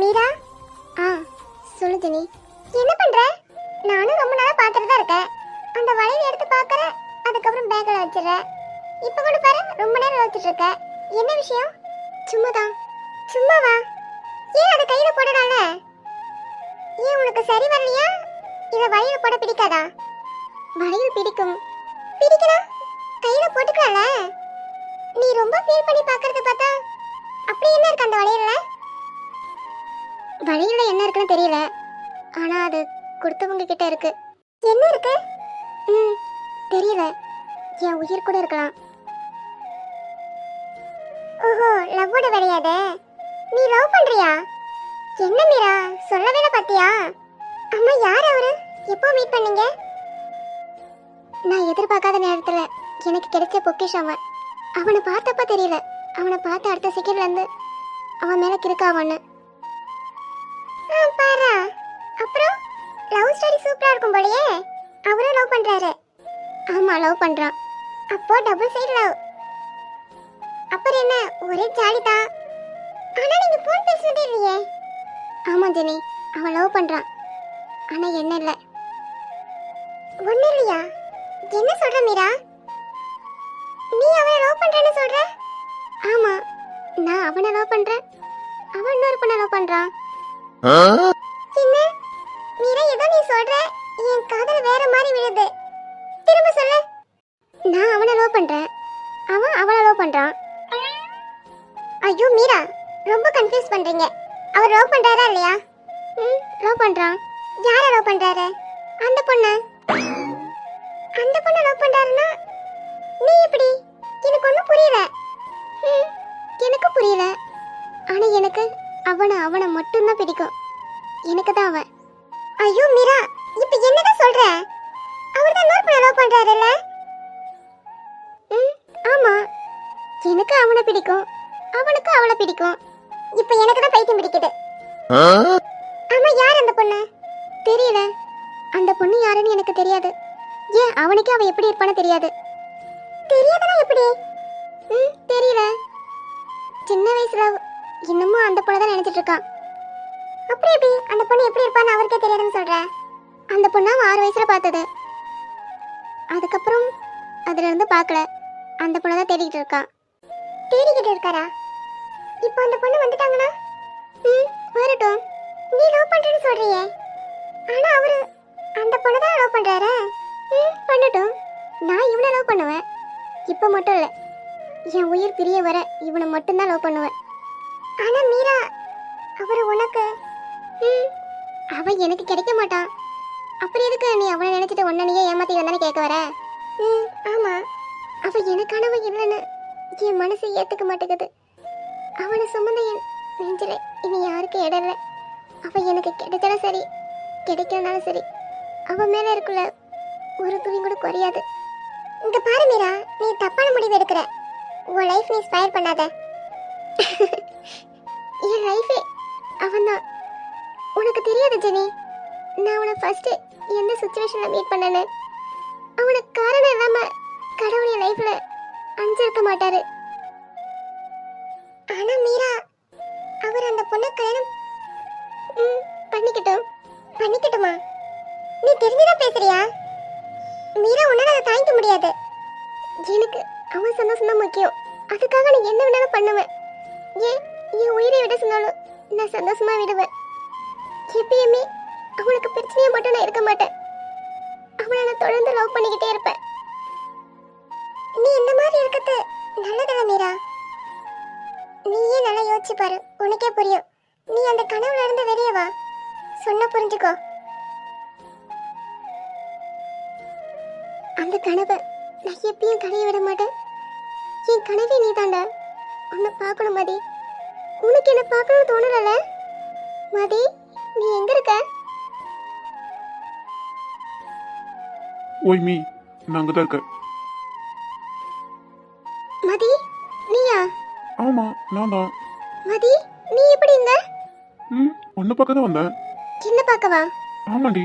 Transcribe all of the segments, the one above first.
மீரா? ஆ சொல்லு ஜெனி என்ன பண்ற? நானும் ரொம்ப நாளா பார்த்துட்டு தான் இருக்கேன். அந்த வளையல் எடுத்து பாக்குற அதுக்கப்புறம் பேக்கில் வச்சிடுறேன் இப்போ கூட பாரு ரொம்ப நேரம் வச்சுட்டு இருக்க. என்ன விஷயம்? சும்மாதான். சும்மாவா? ஏன் அதை கையில போடலாம்ல? ஏன் உனக்கு சரி வரலையா? இதை வளையல் போட பிடிக்காதா? வளையல் பிடிக்கும். பிடிக்கலாம் கையில போட்டுக்கலாம்ல. நீ ரொம்ப ஃபீல் பண்ணி பார்க்கறத பார்த்தா அப்படி என்ன இருக்கு அந்த வளையல்ல வழியில் என்ன இருக்குன்னு தெரியல. ஆனா அது கொடுத்தவங்க கிட்ட இருக்கு. என்ன இருக்கு? ம் தெரியல. என் உயிர் கூட இருக்கலாம். ஓஹோ லவ்வோட விளையாடு நீ லவ் பண்றியா? என்ன மீரா சொல்லவே பாத்தியா? அம்மா யார் அவரு? எப்போ மீட் பண்ணீங்க? நான் எதிர்பார்க்காத நேரத்துல எனக்கு கிடைச்ச பொக்கிஷம் அவன். அவனை பார்த்தப்ப தெரியல. அவனை பார்த்த அடுத்த செகண்ட்ல இருந்து அவன் மேல கிறுக்கா பாரா. அப்புறம் லவ் ஸ்டோரி சூப்பரா இருக்கும் போலயே அவரும் லவ் பண்றாரு. ஆமா லவ் பண்றான். அப்போ டபுள் சைடு லவ் அப்புறம் என்ன? ஒரே ஜாலி தான். ஆனா நீங்க போன் பேசுனதே இல்லையே. ஆமா ஜெனி. அவன் லவ் பண்றான். ஆனா என்ன இல்ல. ஒண்ணு இல்லையா? என்ன சொல்ற மீரா? நீ அவனை லவ் பண்றேன்னு சொல்ற? ஆமா நான் அவனை லவ் பண்றேன். அவன் இன்னொரு பொண்ணை லவ் பண்றான். என்ன மீரா ஏதோ நீ சொல்ற. என் காதல வேற மாதிரி விழுது. திரும்ப சொல்லு. நான் அவனை லவ் பண்றேன். அவன் அவளை லவ் பண்றான். ஐயோ மீரா ரொம்ப கன்ஃபியூஸ் பண்றீங்க. அவர் லவ் பண்றாரா இல்லையா? ம் லவ் பண்றான். யாரை லவ் பண்றாரு? அந்த பொண்ணு. அந்த பொண்ணை லவ் பண்றாருன்னா நீ எப்படி? எனக்கு ஒன்றும் புரியல. ம், எனக்கு புரியல. ஆனா எனக்கு அவனை அவனை மட்டும்தான் பிடிக்கும். எனக்கு தான் அவன். ஐயோ மீரா இப்போ என்னதான் சொல்ற? அவர் தான் இன்னொரு லவ் பண்றாருல்ல? ம் ஆமா. எனக்கு அவனை பிடிக்கும். அவனுக்கு அவளை பிடிக்கும். இப்போ எனக்கு தான் பைத்தியம் பிடிக்குது. ஆமா யார் அந்த பொண்ணு? தெரியல. அந்த பொண்ணு யாருன்னு எனக்கு தெரியாது. ஏன் அவனுக்கு அவன் எப்படி இருப்பானு தெரியாது. தெரியாதனா எப்படி? ம் தெரியல. சின்ன வயசுல இன்னமும் அந்த பொண்ணை தான் நினைச்சிட்டு இருக்கான். அப்படி எப்படி? அந்த பொண்ணு எப்படி இருப்பான்னு அவருக்கே தெரியாதுன்னு சொல்ற? அந்த பொண்ணு அவன் ஆறு வயசுல பார்த்தது. அதுக்கப்புறம் அதுல இருந்து பார்க்கல. அந்த பொண்ணை தான் தேடிக்கிட்டு இருக்கான். தேடிக்கிட்டு இருக்காரா? இப்போ அந்த பொண்ணு வந்துட்டாங்கன்னா? ம் வரட்டும். நீ லவ் பண்றேன்னு சொல்றியே. ஆனா அவரு அந்த பொண்ணை தான் லவ் பண்றாரு. ம் பண்ணட்டும். நான் இவனை லவ் பண்ணுவேன். இப்போ மட்டும் இல்லை என் உயிர் பிரிய வர இவனை மட்டும்தான் லவ் பண்ணுவேன். ஆனா மீரா அவர் உனக்கு அவன் எனக்கு கிடைக்க மாட்டான். அப்புறம் எதுக்கு நீ அவனை நினைச்சிட்டு உன்னையே ஏமாத்தி வந்தானே கேட்க வர? ம் ஆமா. அவ எனக்கானவன் இல்லைன்னு என் மனசு ஏத்துக்க மாட்டேங்குது. அவனை சுமந்த என் நெஞ்சில இனி யாருக்கும் இடம் இல்லை. அவ எனக்கு கிடைச்சாலும் சரி கிடைக்கலனாலும் சரி அவன் மேல இருக்குள்ள ஒரு துணி கூட குறையாது. இங்க பாரு மீரா நீ தப்பான முடிவு எடுக்கிற. உன் லைஃப் நீ ஸ்பயர் பண்ணாத. என் லைஃபே அவன்தான். உனக்கு தெரியாது ஜெனி. நான் அவனை ஃபர்ஸ்ட் எந்த சுச்சுவேஷன்ல மீட் பண்ணேன்னு. அவனுக்கு காரணம் இல்லாம கடவுள் என் லைஃப்ல அஞ்சிருக்க மாட்டாரு. ஆனா மீரா அவர் அந்த பொண்ணை கல்யாணம் ம், பண்ணிக்கட்டும். பண்ணிக்கட்டுமா? நீ தெரிஞ்சுதான் பேசுறியா? மீரா உன்னால அதை தாங்கிக்க முடியாது. எனக்கு அவன் சந்தோஷம் தான் முக்கியம். அதுக்காக நீ என்ன வேணாலும் பண்ணுவேன். ஏன்? என் உயிரை விட சொன்னாலும் நான் சந்தோஷமா விடுவேன். எப்பயுமே அவனுக்கு பிரச்சனையை மட்டும் நான் இருக்க மாட்டேன். அவனை நான் தொடர்ந்து லவ் பண்ணிக்கிட்டே இருப்பேன். நீ இந்த மாதிரி இருக்கிறது நல்லதில்ல மீரா. நீயே நல்லா யோசிச்சு பாரு. உனக்கே புரியும். நீ அந்த கனவுல இருந்து வெளியே வா. சொன்ன புரிஞ்சுக்கோ. அந்த கனவை நான் எப்பயும் களைய விட மாட்டேன். என் கனவே நீ தாண்டா உன்னை பார்க்கணும் மாதிரி உனக்கு என்ன பார்க்கணும்னு தோணலல மதி நீ எங்க இருக்க? ஓய் மீ நான் அங்கே தான் இருக்கேன். மதி நீயா? ஆமாம் நான் தான். மதி நீ எப்படி இங்க ம் ஒன்று பார்க்க தான் வந்தேன். என்ன பார்க்கவா ஆமாண்டி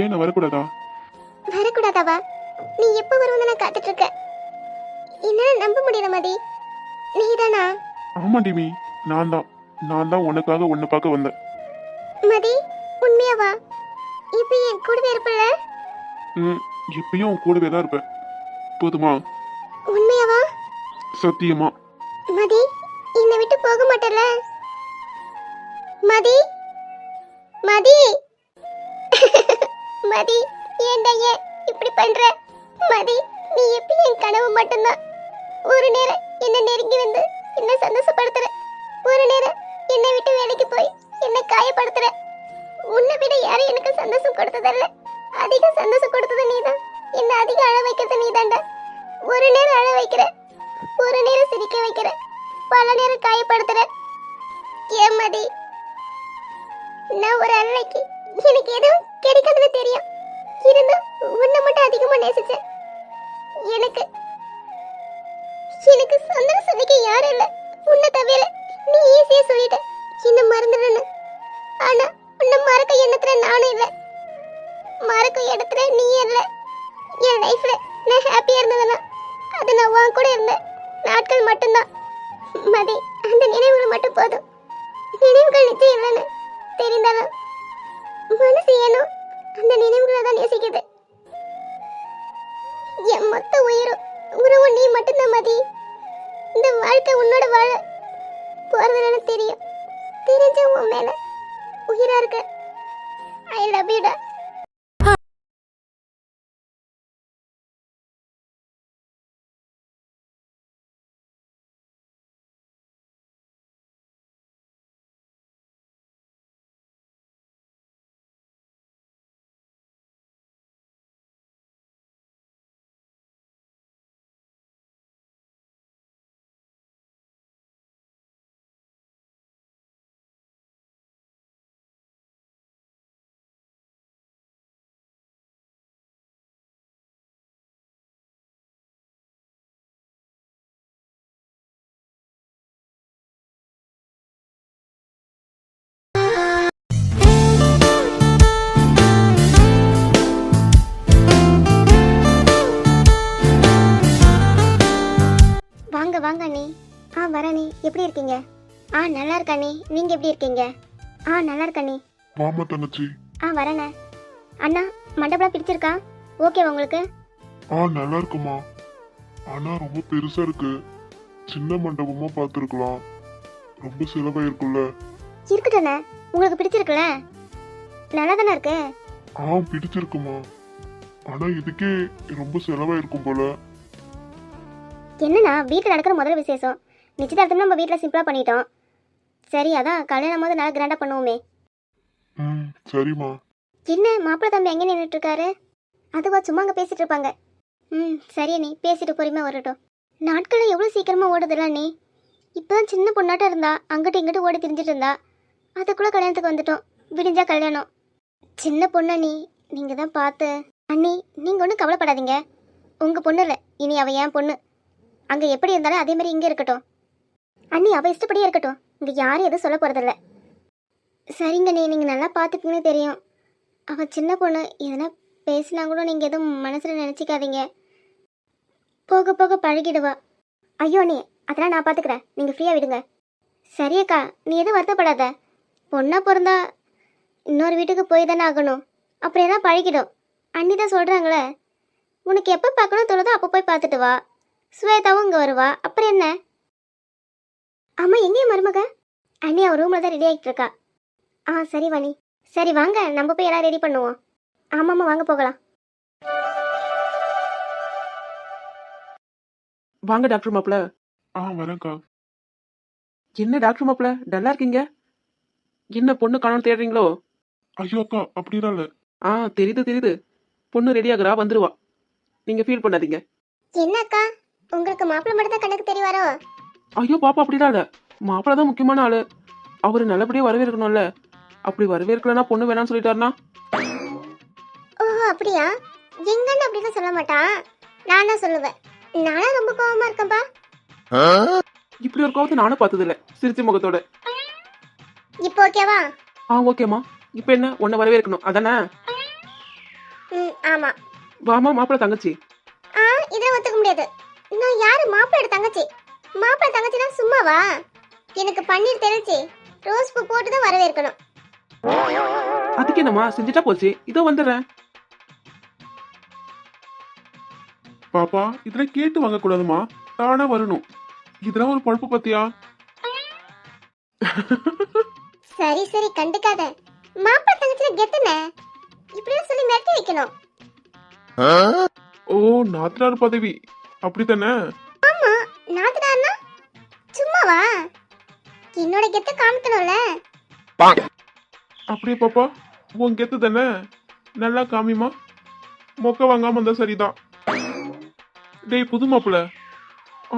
ஏன் நான் வரக்கூடாதா? வரக்கூடாதாவா? நீ எப்போ வருவன்னு நான் காத்துட்டு இருக்கேன். என்னால நம்ப முடியல மதி. நீதானா? ஆமாண்டி மீ. நான் தான் நான் தான் உனக்காக ஒன்று பார்க்க வந்தேன். மதி உண்மையாவா இப்போ என் கூடவே இருப்பல ம் எப்பயும் உன் கூடவே தான் இருப்பேன். போதுமா? உண்மையாவா சத்தியமா. மதி என்னை விட்டு போக மாட்டல மதி மதி. மதி ஏன்டா ஏன் இப்படி பண்ற? மதி நீ எப்படி என் கனவு மட்டும்தான். ஒரு நேரம் என்ன நெருங்கி வந்து என்ன சந்தோஷப்படுத்துற. ஒரு நேரம் என்னை விட்டு வேலைக்கு போய் என்னை காயப்படுத்துற. உன்னை விட யாரும் எனக்கு சந்தோஷம் கொடுத்ததல்ல. அதிக சந்தோஷம் கொடுத்தது நீதான். என்ன அதிக அழ வைக்கிறது நீதான்டா ஒரு நேரம் அழ வைக்கிற. ஒரு நேரம் சிரிக்க வைக்கிற. பல நேரம் காயப்படுத்துற. ஏமதி நான் ஒரு அன்னைக்கு எனக்கு எதுவும் கிடைக்காதுன்னு தெரியும். இருந்தும் உன்னை மட்டும் அதிகமா நேசிச்சேன். எனக்கு எனக்கு சொந்தம் சொல்லிக்க யாரும் இல்லை. உன்னை தவிர நீ ஈஸியா சொல்லிட்ட. என்ன மறந்துடுன்னு ஆனா உன்னை மறக்க எண்ணத்துல நானும் இல்லை. மறக்க இடத்துல நீ இல்ல. என் லைஃப்ல நான் ஹாப்பியா இருந்ததுன்னா அது நான் உன் கூட இருந்த நாட்கள் மட்டும்தான். மதி அந்த நினைவுகள் மட்டும் போதும். நினைவுகள் நிச்சயம் இல்லைன்னு தெரிந்தாலும் மனசு ஏனோ அந்த நினைவுகளை தான் நேசிக்குது. என் மொத்த உயிரும் உறவு நீ மட்டும்தான் மதி. இந்த வாழ்க்கை உன்னோட வாழ போறதுன்னு தெரியும். தெரிஞ்ச உன் மேல உயிரா இருக்க. ஐ லவ் யூடா வாங்க அண்ணி. ஆ வர அண்ணி. எப்படி இருக்கீங்க? ஆ நல்லா இருக்க அண்ணி. நீங்க எப்படி இருக்கீங்க? ஆ நல்லா இருக்க அண்ணி. வாமா தங்கச்சி. ஆ வரேண்ணே அண்ணா. மண்டபம் பிடிச்சிருக்கா? ஓகே உங்களுக்கு. ஆ நல்லா இருக்குமா? ஆனா ரொம்ப பெருசா இருக்கு. சின்ன மண்டபமா பார்த்துருக்கலாம். ரொம்ப செலவாயிருக்குல்ல இருக்கட்டும்ண்ணே உங்களுக்கு பிடிச்சிருக்குல்ல நல்லா தானே இருக்கு? ஆ பிடிச்சிருக்குமா? ஆனா இதுக்கே ரொம்ப செலவாயிருக்கும் போல. என்னண்ணா வீட்டில் நடக்கிற முதல் விசேஷம். நிச்சயதார்த்தம் நம்ம வீட்டில் சிம்பிளாக பண்ணிட்டோம். சரி அதான் கல்யாணம் போது நல்லா கிராண்டாக பண்ணுவோமே. ம் சரிம்மா. என்ன மாப்பிள்ளை தம்பி எங்கே நின்றுட்டு இருக்காரு அதுவா சும்மா அங்கே பேசிட்டு இருப்பாங்க ம் சரி நீ பேசிட்டு பொறுமையாக வரட்டும். நாட்களை எவ்வளோ சீக்கிரமாக ஓடுதுல நீ இப்போதான் சின்ன பொண்ணாட்டம் இருந்தா அங்கிட்டு இங்கிட்டு ஓடி திரிஞ்சிட்டு இருந்தா அதுக்குள்ளே கல்யாணத்துக்கு வந்துட்டோம். விடிஞ்சா கல்யாணம். சின்ன பொண்ணு நீ நீங்கள் தான் பார்த்து. அண்ணி நீங்கள் ஒன்றும் கவலைப்படாதீங்க. உங்கள் பொண்ணு இல்லை இனி அவள் என் பொண்ணு. அங்கே எப்படி இருந்தாலும் அதே மாதிரி இங்கே இருக்கட்டும். அண்ணி அவள் இஷ்டப்படியே இருக்கட்டும். இங்கே யாரும் எதுவும் சொல்ல போகிறதில்ல சரிங்க நீ நீங்கள் நல்லா பார்த்துப்பீங்கன்னு தெரியும். அவள் சின்ன பொண்ணு எதனா பேசினா கூட நீங்கள் எதுவும் மனசில் நினச்சிக்காதீங்க. போக போக பழகிடுவா. ஐயோ நீ அதெல்லாம் நான் பார்த்துக்கிறேன். நீங்கள் ஃப்ரீயாக விடுங்க. சரியக்கா நீ எதுவும் வருத்தப்படாத. பொண்ணாக பிறந்தா இன்னொரு வீட்டுக்கு போய் தானே ஆகணும். அப்புறம் எல்லாம் பழகிடும். அண்ணி தான் சொல்கிறாங்களே உனக்கு எப்போ பார்க்கணும் தோணுதோ அப்போ போய் பார்த்துட்டு வா. சுவேதாவும் இங்கே வருவா. அப்புறம் என்ன? ஆமாம் எங்கேயும் மருமக? அண்ணி அவன் ரூமில் தான் ரெடி ஆகிட்டு இருக்கா. ஆ சரி வாணி. சரி வாங்க. நம்ம போய் எல்லாம் ரெடி பண்ணுவோம். ஆமாம்மா வாங்க போகலாம். வாங்க டாக்டர் மாப்பிள. ஆ வரேன்க்கா. என்ன டாக்டர் மாப்பிள? டல்லா இருக்கீங்க? என்ன பொண்ணு காணோம்னு தேடுறீங்களோ? ஐயோ அக்கா அப்படிலாம் இல்ல. ஆ தெரியுது தெரியுது. பொண்ணு ரெடி ஆகுறா வந்துருவா. நீங்க ஃபீல் பண்ணாதீங்க. என்ன அக்கா? உங்களுக்கு மாப்பிள்ளை மட்டும் தான் கணக்கு தெரிவாரோ ஐயோ பாப்பா அப்படிலாம் இல்ல. மாப்பிள்ள தான் முக்கியமான ஆளு. அவரு நல்லபடியா வரவேற்கணும்ல. அப்படி வரவேற்கலன்னா பொண்ணு வேணாம்னு சொல்லிட்டாருன்னா? ஓஹோ அப்படியா? எங்கன்னு அப்படின்னு சொல்ல மாட்டான் நான் தான் சொல்லுவேன். நானும் ரொம்ப கோவமா இருக்கேன்ப்பா. இப்படி ஒரு கோவத்தை நானும் பார்த்தது இல்ல சிரிச்ச முகத்தோட. இப்போ ஓகேவா? ஆ ஓகேம்மா. இப்போ என்ன? உன்னை வரவேற்கணும். அதானே? ம் ஆமா. வாமா மாப்பிள்ள தங்கச்சி. ஆ இதை ஒத்துக்க முடியாது. நான் யாரு மாப்பிள்ளோட தங்கச்சி? மாப்பிள்ளை தங்கச்சினா சும்மாவா? எனக்கு பன்னீர் தெளிச்சு ரோஸ் பூ போட்டு தான் வரவேற்கணும். அதுக்கு என்னம்மா? செஞ்சுட்டா போச்சு. இதோ வந்துடுறேன். பாப்பா இதெல்லாம் கேட்டு வாங்க கூடாதுமா தானா வரணும். இதெல்லாம் ஒரு பழப்பு பத்தியா? சரி சரி கண்டுக்காத. மாப்பிள்ளை தங்கச்சில கெத்துன இப்படிலாம் சொல்லி மிரட்டி வைக்கணும். ஓ நாத்தனார் பதவி. அப்படித்தானே? ஆமா நாத்துனார்னா? சும்மாவா? என்னோட கெத்த காமிக்கணும்ல? அப்படியே பாப்பா உன் கெத்து தானே? நல்லா காமிமா மொக்க வாங்காம இருந்தா சரிதான். டேய் புது மாப்பிள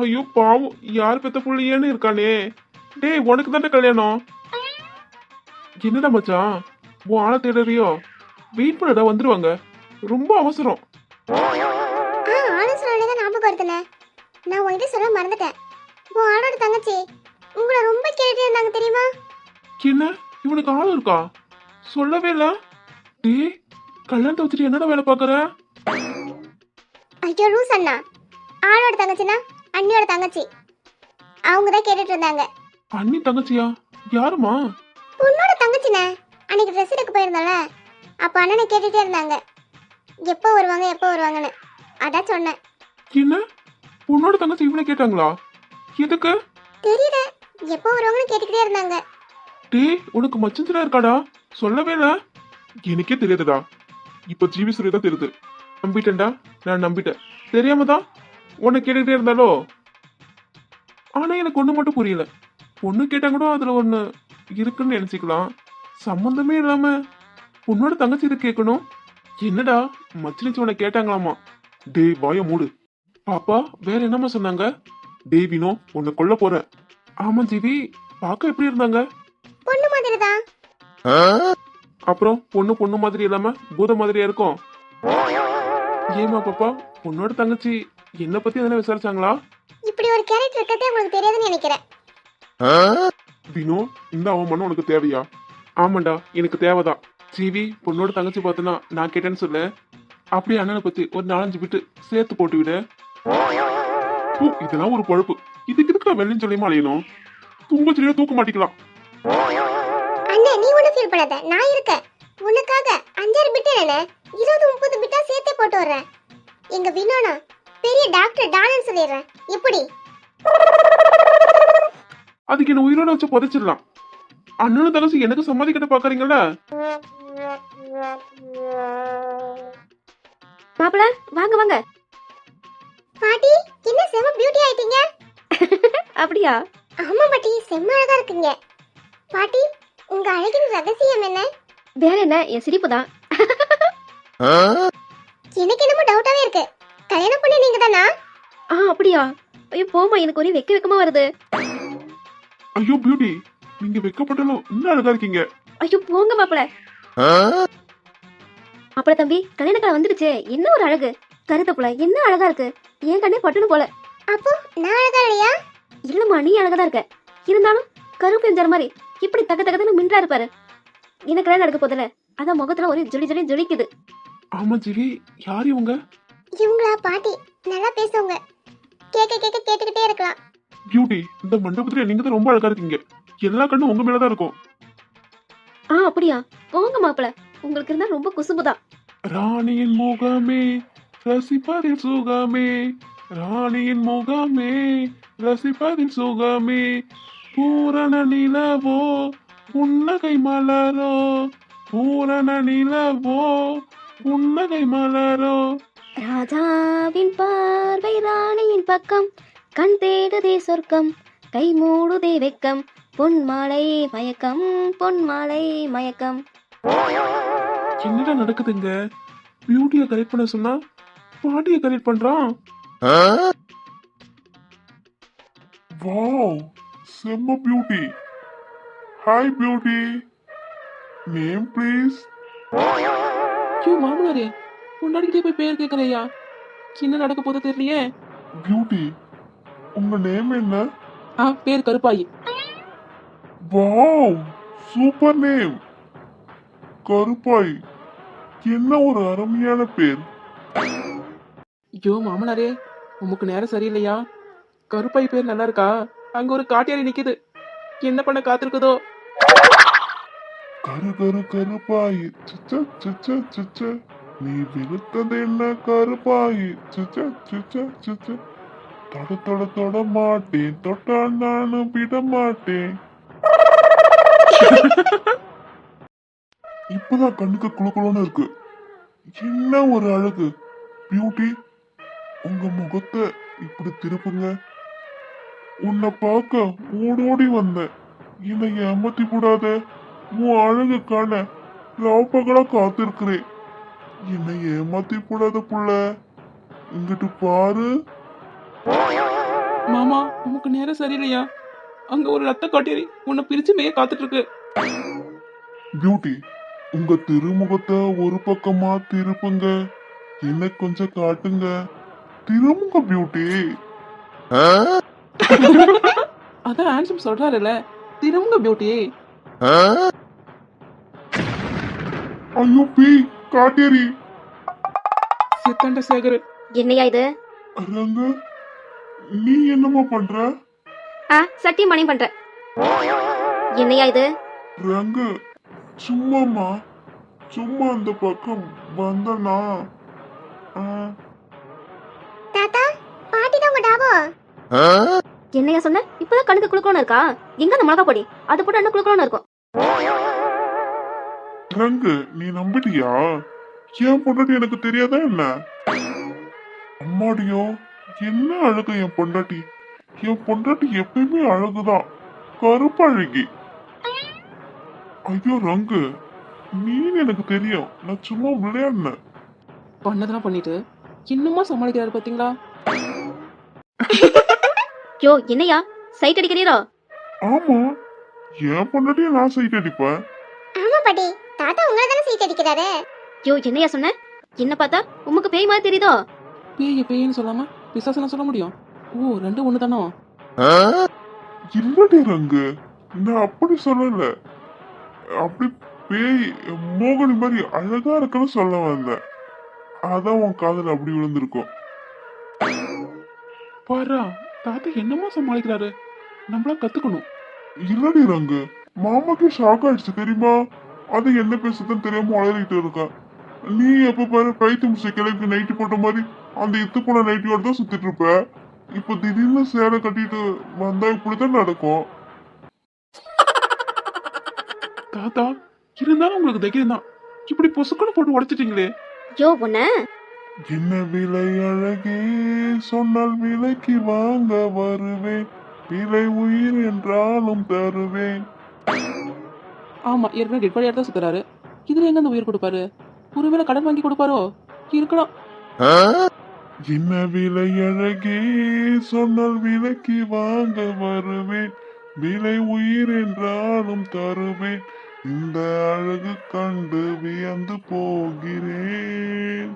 ஐயோ பாவம் யார் பெத்த புள்ளையேன்னு இருக்கானே. டேய் உனக்கு தானே கல்யாணம். என்னடா மச்சான் உன் ஆளை தேடுறியோ? வெயிட் பண்ணடா வந்துருவாங்க. ரொம்ப அவசரம். தான் ஞாபகம் வருதுண்ணே நான் உங்ககிட்ட சொல்ல மறந்துட்டேன். உன் ஆளோட தங்கச்சி உங்களை ரொம்ப கேட்டுட்டே இருந்தாங்க தெரியுமா? என்ன? இவனுக்கு ஆள் இருக்கா? சொல்லவே இல்ல. டேய் கல்யாணத்தை வச்சுட்டு என்னடா வேலை பாக்குற ஐயோ லூஸ் அண்ணா. ஆளோட தங்கச்சினா அண்ணியோட தங்கச்சி. அவங்க தான் கேட்டுட்டு இருந்தாங்க. அண்ணி தங்கச்சியா? யாருமா பொண்ணோட தங்கச்சிண்ணே அன்னைக்கு ட்ரெஸ் எடுக்க போயிருந்தோம்ல. அப்போ அண்ணனை கேட்டுட்டே இருந்தாங்க. எப்போ வருவாங்க எப்போ வருவாங்கன்னு. அதான் சொன்னேன். என்ன? உன்னோட தங்கச்சி இவனை கேட்டாங்களா? எதுக்கு? தெரியல. எப்போ வருவாங்கன்னு கேட்டுக்கிட்டே இருந்தாங்க. டேய் உனக்கு மச்சந்திரா இருக்காடா? சொல்லவே இல்ல. எனக்கே தெரியாதுடா. இப்ப ஜிவி சூரிய தான் தெரியுது. நம்பிட்டேன்டா. நான் நம்பிட்டேன். தெரியாம தான் உன்னை கேட்டுக்கிட்டே இருந்தாலோ? ஆனா எனக்கு ஒண்ணு மட்டும் புரியல. பொண்ணு கேட்டா கூட அதுல ஒண்ணு இருக்குன்னு நினைச்சுக்கலாம். சம்பந்தமே இல்லாம உன்னோட தங்கச்சி இது கேட்கணும். என்னடா? மச்சினிச்சு உன்னை கேட்டாங்களாமா? டேய் வாய மூடு. பாப்பா வேற என்னம்மா சொன்னாங்க? டேய் வினோ உன்னை கொல்ல போறேன். ஆமா ஜிவி பார்க்க எப்படி இருந்தாங்க? பொண்ணு மாதிரி தான் அப்புறம் பொண்ணு பொண்ணு மாதிரி இல்லாம பூத மாதிரியா இருக்கும். ஏமா பாப்பா உன்னோட தங்கச்சி என்ன பத்தி எதனா விசாரிச்சாங்களா? இப்படி ஒரு கேரக்டர் இருக்கிறதே உங்களுக்கு தெரியாதுன்னு நினைக்கிறேன். வினோ இந்த அவமானம் உனக்கு தேவையா? ஆமாண்டா எனக்கு தேவைதான் ஜிவி பொண்ணோட தங்கச்சி பார்த்தனா நான் கேட்டேன்னு சொல்லு. அப்படியே அண்ணனை பத்தி ஒரு நாலஞ்சு விட்டு சேர்த்து போட்டு விடு. பூ, இதெல்லாம் ஒரு பொழப்பு இதுக்கு எதுக்கு வெள்ளையும் சொல்லியுமா அலையணும்? தூங்க சொல்லியா தூக்க மாட்டிக்கலாம். அண்ணே நீ ஒன்றும் ஃபீல் பண்ணாத. நான் இருக்கேன். உனக்காக அஞ்சாறு பிட்டு என்ன இருபது முப்பது பிட்டா சேர்த்தே போட்டு வர்றேன். எங்க வினோனா பெரிய டாக்டர் டானன்னு சொல்லிடுறேன். எப்படி? அதுக்கு என்ன உயிரோட வச்சு புதைச்சிடலாம். அண்ணனும் தங்கச்சி எனக்கு சம்மதிக்கிட்ட பாக்குறீங்களா மாப்பிள வாங்க வாங்க. பாட்டி என்ன செம பியூட்டி ஆயிட்டீங்க? அப்படியா? ஆமா பாட்டி செம்ம அழகா இருக்கீங்க. பாட்டி உங்க அழகின் ரகசியம் என்ன? வேற என்ன? என் சிரிப்பு தான். எனக்கு என்னமோ டவுட்டாவே இருக்கு. கல்யாணம் பண்ணி நீங்க தானா? ஆ அப்படியா? ஐயோ போமா எனக்கு ஒரே வெக்க வெக்கமா வருது. ஐயோ பியூட்டி நீங்க வெக்கப்பட்டாலும் இன்னும் அழகா இருக்கீங்க. ஐயோ போங்க மாப்பிள. மாப்பிள தம்பி கல்யாணக்கால வந்துடுச்சே. என்ன ஒரு அழகு? கருத்த புல. என்ன அழகா இருக்கு? என் கண்ணே பட்டுன்னு போல. அப்போ நான் அழகா இல்லையா? இல்லம்மா நீ அழகா தான் இருக்க. இருந்தாலும் கருப்பு எஞ்சார் மாதிரி இப்படி தக்க தக்கன்னு மின்றா இருப்பாரு எனக்கு கல்யாணம் நடக்க போதில்ல. அதான் முகத்துல ஒரே ஜொலி ஜொலி ஜொலிக்குது. ஆமா ஜிவி. யார் இவங்க? இவங்களா பாட்டி. நல்லா பேசுவாங்க. கேட்க கேட்க கேட்டுக்கிட்டே இருக்கலாம். பியூட்டி இந்த மண்டபத்துல நீங்க தான் ரொம்ப அழகா இருக்கீங்க. எல்லா கண்ணும் உங்க மேலதான் இருக்கும். ஆ அப்படியா? போங்க மாப்பிள. உங்களுக்கு இருந்தா ரொம்ப குசும்புதான். ராணியின் முகமே ரசிப்பதில் சுகமே ராணியின் முகமே ரசிப்பதில் சுகமே. பூரண நிலவோ புன்னகை மலரோ பூரண நிலவோ புன்னகை மலரோ. ராஜாவின் பார்வை ராணியின் பக்கம் கண் தேடுதே சொர்க்கம் கை மூடுதே வெக்கம் பொன் மாலை மயக்கம் பொன் மாலை மயக்கம். என்னடா நடக்குதுங்க? பியூட்டியை கரெக்ட் பண்ண சொன்னா பாட்டியை கரெக்ட் பண்றான். வாவ் செம்ம beauty hi beauty name please ஐயோ மாமனாரே பொண்டாடிக்கிட்டே போய் பேர் கேட்கறையா என்ன நடக்க போதோ தெரியலையே. பியூட்டி உங்க நேம் என்ன? ஆ பேர் Karuppayi. Wow super name Karuppai என்ன ஒரு அருமையான பேர். ஐயோ மாமனாரே உமக்கு நேரம் சரியில்லையா? கருப்பாய் பேர் நல்லா இருக்கா அங்க ஒரு காட்டியாரி நிக்குது. என்ன பண்ண காத்திருக்குதோ? கரு கரு கருப்பாய் சிச்ச சிச்ச சிச்ச நீ வெளுத்தது என்ன கருப்பாய்? சிச்ச சிச்ச சிச்ச தொட தொட தொட மாட்டேன். தொட்டா நானும் விட மாட்டேன். இப்பதான் கண்ணுக்கு குளுக்குளுன்னு இருக்கு. என்ன ஒரு அழகு? பியூட்டி உங்க முகத்தை இப்படி திருப்புங்க. உன்னை பார்க்க ஓடோடி வந்தேன். என்னை ஏமாத்தி கூடாத உன் அழகு காண ராப்பகலா காத்திருக்கிறேன். என்னை ஏமாத்தி கூடாத புள்ள. இங்கிட்டு பாரு. மாமா உமக்கு நேரம் சரியில்லையா? அங்க ஒரு ரத்த காட்டியாரி உன்னை பிரிச்சு மேய காத்துட்டு இருக்கு பியூட்டி உங்க திருமுகத்தை ஒரு பக்கமா திருப்புங்க. என்ன கொஞ்சம் காட்டுங்க. திருமுக பியூட்டி அதான் ஆன்சம் சொல்றாருல்ல திரும்ப பியூட்டி ஐயோ பி காட்டேரி. சித்தண்ட சேகர் என்னையா இது? ரங்க நீ என்னம்மா பண்ற? ஆ சட்டியம் மணி பண்றேன். என்னையா இது? ரங்க சும்மாம்மா. சும்மா அந்த பக்கம் வந்தனா. ஆ என்னையா சொன்ன? இப்பதான் கண்ணுக்கு குளுக்கணும் இருக்கா? எங்க அந்த மிளகா பொடி? அது போட்டு என்ன குளுக்கணும் இருக்கும். ரங்கு நீ நம்பிட்டியா? என் பொண்டாட்டி எனக்கு தெரியாதா என்ன? அம்மாடியோ என்ன அழகு என் பொண்டாட்டி? என் பொண்டாட்டி எப்பயுமே அழகுதான். கருப்பழகி. ஐயோ ரங்கு நீ எனக்கு தெரியும். நான் சும்மா விளையாடினேன். பண்ணதெல்லாம் பண்ணிட்டு இன்னுமா சமாளிக்கிறாரு பாத்தீங்களா? யோ என்னையா? சைட் அடிக்கிறீரோ? ஆமா. என் பொண்டாட்டியை நான் சைட் அடிப்பேன். ஆமா பாட்டி. தாத்தா உங்களை தானே சீட் அடிக்கிறாரு. யோ என்னையா சொன்ன? என்ன பார்த்தா? உமக்கு பேய் மாதிரி தெரியுதோ? பேய பேயின்னு சொல்லாம பிசாசெல்லாம் சொல்ல முடியும். ஓ ரெண்டு ஒண்ணு தானோ இல்லடி ரங்கு. நான் அப்படி சொல்லல. அப்படி பேய் மோகனி மாதிரி அழகா இருக்குன்னு சொல்ல வந்தேன் அதான் உன் காதல் அப்படி விழுந்திருக்கும். பாரா தாத்தா என்னமா சமாளிக்கிறாரு. நம்மளா கத்துக்கணும். இல்லடி ரங்கு? மாமாக்கு ஷாக் ஆயிடுச்சு தெரியுமா? அது என்ன பேசுதுன்னு தெரியாம வளரிட்டு இருக்கா. நீ எப்ப பாரு பைத்து முடிச்ச கிழக்கு நைட்டு போட்ட மாதிரி அந்த இத்து போன நைட்டியோட தான் சுத்திட்டு இருப்ப. இப்ப திடீர்னு சேலை கட்டிட்டு வந்தா இப்படித்தான் நடக்கும். தாத்தா இருந்தாலும் உங்களுக்கு தைரியம் தான். இப்படி பொசுக்குன்னு போட்டு உடைச்சிட்டீங்களே. யோ உன்ன என்ன விலை அழகே? சொன்னால் விலைக்கு வாங்க வருவேன். விலை உயிர் என்றாலும் தருவேன். ஆமா ஏற்கனவே டெட் பாடியா தான் சுத்துறாரு. இதுல எங்க அந்த உயிர் கொடுப்பாரு? ஒருவேளை கடன் வாங்கி கொடுப்பாரோ? இருக்கலாம். என்ன விலை அழகே? சொன்னால் விலைக்கு வாங்க வருவேன். விலை உயிர் என்றாலும் தருவேன். இந்த அழகு கண்டு வியந்து போகிறேன்.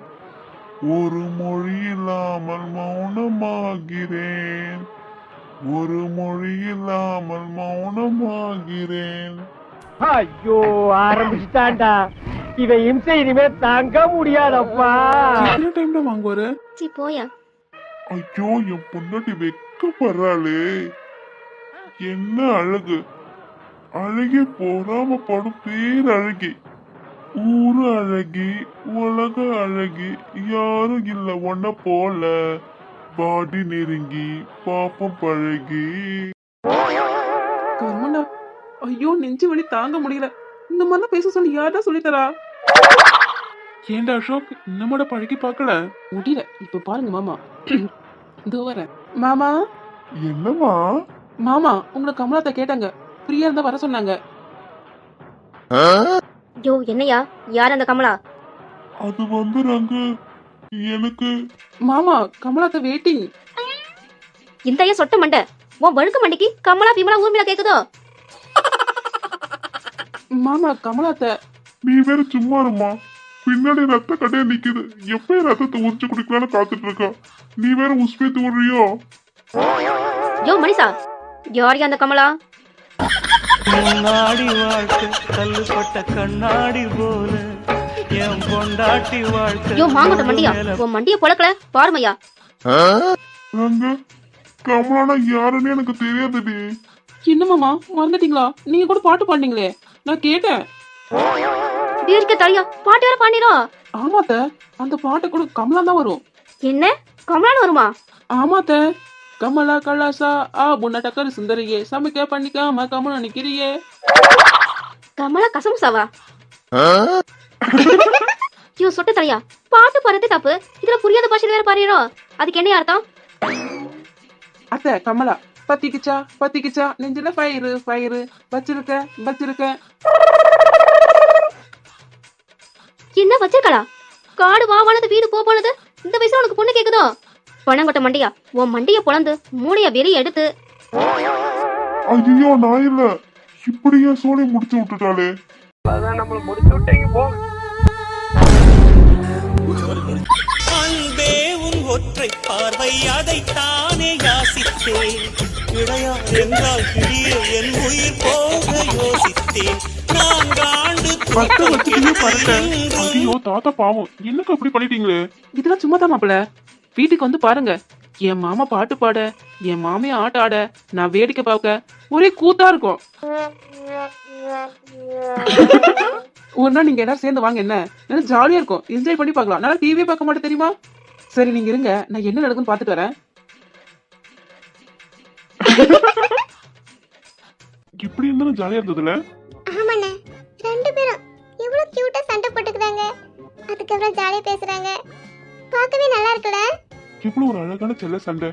ஒரு மொழி இல்லாமல் மௌனமாகிறேன். ஒரு மொழி இல்லாமல் மௌனமாகிறேன். ஐயோ ஆரம்பிச்சுட்டான்டா. இவன் இம்சை இனிமே தாங்க முடியாதப்பா. எத்தனை டைம்ல வாங்குவாரு? சி போயா. ஐயோ என் பொண்டாட்டி வெக்கப்படுறாளே. என்ன அழகு. அழகி போறாம படும் பேர் அழகி. ஊரு அழகி உலக அழகி யாரும் இல்ல ஒன்ன போல. பாடி நெருங்கி பாப்பம் பழகி. கர்மண்டா ஐயோ நெஞ்சு வலி தாங்க முடியல. இந்த மாதிரிலாம் பேச சொல்லி யார்டா சொல்லித்தரா? ஏண்டா அசோக் நம்மோட பழகி பார்க்கல? முடியல. இப்ப பாருங்க மாமா. இதோ வரேன். மாமா? என்னம்மா? மாமா உங்களை கமலாத்தை கேட்டாங்க. ஃப்ரீயா இருந்தா வர சொன்னாங்க. யோ என்னையா? யார் அந்த கமலா? அது வந்து ரங்கு. எனக்கு மாமா கமலாத்த வெயிட்டிங் இந்த ஐயா சொட்ட மண்டை. உன் வழுக்க மண்டைக்கு கமலா பிமலா ஊர்மிளா கேக்குதோ? மாமா கமலாத்த. நீ வேற சும்மா இருமா பின்னாடி ரத்த கடையா நிக்குது. எப்ப என் ரத்தத்தை உரிச்சு குடிக்கலாம்னு காத்துட்டு இருக்கா? நீ வேற உஸ்பேத்து விடுறியோ யோ மணிஷா. யார் அந்த கமலா? முன்னாடி வாழ்க்கை கல்லுப்பட்ட கண்ணாடி போல. என் பொண்டாட்டி வாழ்க்கை யோ மாங்கட்ட மண்டியா? உன் மண்டிய பொழக்கல? பாருமையா. கமலானா யாருன்னு எனக்கு தெரியாதுடி. என்ன மாமா மறந்துட்டீங்களா? நீங்க கூட பாட்டு பாடினீங்களே. நான் கேட்டேன். வீரிக்க தலையா? பாட்டு வேற பாண்டிரும் ஆமாத்த அந்த பாட்டு கூட கமலா தான் வரும். என்ன? கமலான்னு வருமா? ஆமாத்த. கமலா கலாசா ஆ புண்ண டக்கர் சுந்தரியே. சமைக்க பண்ணிக்காம கமலா நிக்கிறியே. கமலா கசமுசாவா? ஐயோ சொட்ட தலையா. பாட்டு பாடுறதே தப்பு? இதுல புரியாத பாஷையில வேற பாடுறோம் அதுக்கு என்ன அர்த்தம்? அத்தை கமலா பத்திக்கிச்சா பத்திக்கிச்சா? நெஞ்சில ஃபயரு ஃபயரு வச்சிருக்க வச்சிருக்க. என்ன வச்சிருக்கலா? காடு வாவானது வீடு போனது? இந்த வயசுல உனக்கு பொண்ணு கேக்குதோ? பணங்கொட்ட மண்டியா. உன் மண்டிய பொளந்து மூளைய வெளிய எடுத்து. ஐயோ நான் இல்ல. இப்படியே சோழி முடிச்சு விட்டுட்டாளே. அதான் நம்மள முடிச்சு விட்டீங்க போங்க அன்பே உன் ஒற்றை பார்வை அதைத்தானே யாசித்தேன். இடையார் என்றால் கிளியே என் உயிர் போக யோசித்தேன். நான்காண்டு பத்த வச்சுட்டு பறக்க ஐயோ தாத்தா பாவம். என்னக்கு அப்படி பண்ணிட்டீங்களே? இதெல்லாம் சும்மா தான் மாப்பிள வீட்டுக்கு வந்து பாருங்க. என் மாமா பாட்டு பாட என் மாமியா ஆட்ட ஆட நான் வேடிக்கை பார்க்க ஒரே கூத்தா இருக்கும். ஒரு நாள் நீங்க எல்லாரும் சேர்ந்து வாங்க என்ன? நல்லா ஜாலியா இருக்கும். என்ஜாய் பண்ணி பார்க்கலாம். நல்லா டிவியே பார்க்க மாட்டேன் தெரியுமா? சரி நீங்க இருங்க. நான் என்ன நடக்குன்னு பார்த்துட்டு வரேன். இப்படி இருந்தாலும் ஜாலியா இருந்ததுல ஆமாண்ணே. ரெண்டு பேரும். எவ்வளவு கியூட்டா சண்டை போட்டுக்கிறாங்க அதுக்கப்புறம் ஜாலியா பேசுறாங்க. பார்க்கவே நல்லா இருக்குல்ல? இவ்வளவு ஒரு அழகான செல்ல சண்டை.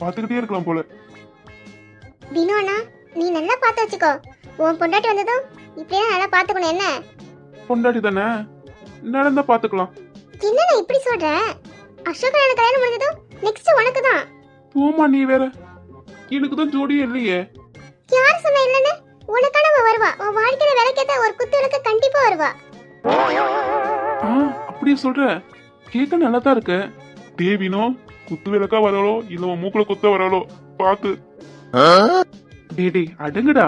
பாத்துக்கிட்டே இருக்கலாம் போல. வினோனா நீ நல்லா பார்த்து வச்சுக்கோ. உன் பொண்டாட்டி வந்ததும் இப்படியே நல்லா பார்த்துக்கணும் என்ன? பொண்டாட்டி தானே? நடந்தா பாத்துக்கலாம் என்னண்ணா இப்படி சொல்ற? அசோக் எனக்கு கல்யாணம் முடிஞ்சதும் நெக்ஸ்ட் உனக்கு தான் போமா நீ வேற. எனக்கு தான் ஜோடியே இல்லையே. யார் சொன்ன இல்லைன்னு? உனக்கான அவ வருவா. உன் வாழ்க்கையில விளக்கேத்த ஒரு குத்து விளக்கு கண்டிப்பா வருவா. அப்படியே சொல்ற. கேட்க நல்லா தான் இருக்கு. தேவினோ குத்து விளக்கா வராளோ இல்ல உன் மூக்குல குத்த வராளோ பாத்து. டேய் அடங்குடா.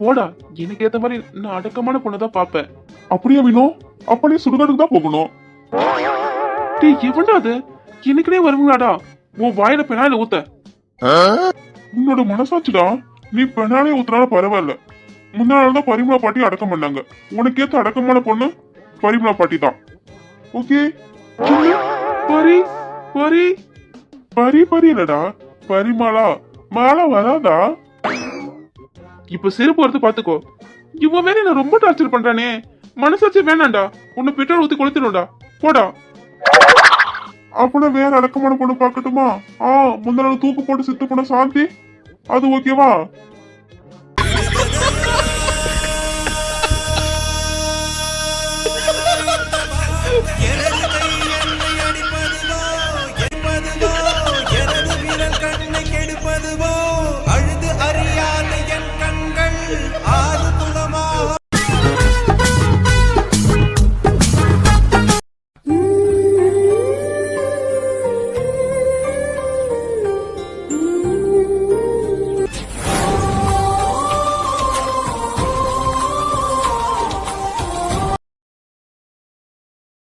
போடா. எனக்கு ஏத்த மாதிரி நான் அடக்கமான பொண்ணை தான் பாப்பேன் அப்படியே வினோ அப்ப நீ சுடுகாட்டுக்கு தான் போகணும். டேய் எவன்டா அது. எனக்குனே வருவீங்களாடா உன் வாயில பெனாயில ஊத்த. உன்னோட மனசாச்சுடா நீ பெனாலே ஊத்துனாலும் பரவாயில்ல. நாள் தான் பரிமளா பாட்டி அடக்கம் பண்ணாங்க. உனக்கு ஏத்த அடக்கமான பொண்ணு பரிமளா பாட்டி தான். ஓகே? பரி பரி. பரி பரி இல்லடா பரிமளா? மாலா வராதா? இப்ப செருப்பு வரது பாத்துக்கோ. இவன் வேற என்ன ரொம்ப டார்ச்சர் பண்றானே. மனசாட்சி வேணாண்டா. உன்னை பெட்ரோல் ஊத்தி கொளுத்திடும்டா. போடா. அப்பனா வேற அடக்கமான பொண்ணு பாக்கட்டுமா? ஆ முந்தின நாள் தூக்கு போட்டு சித்து போன சாந்தி? அது ஓகேவா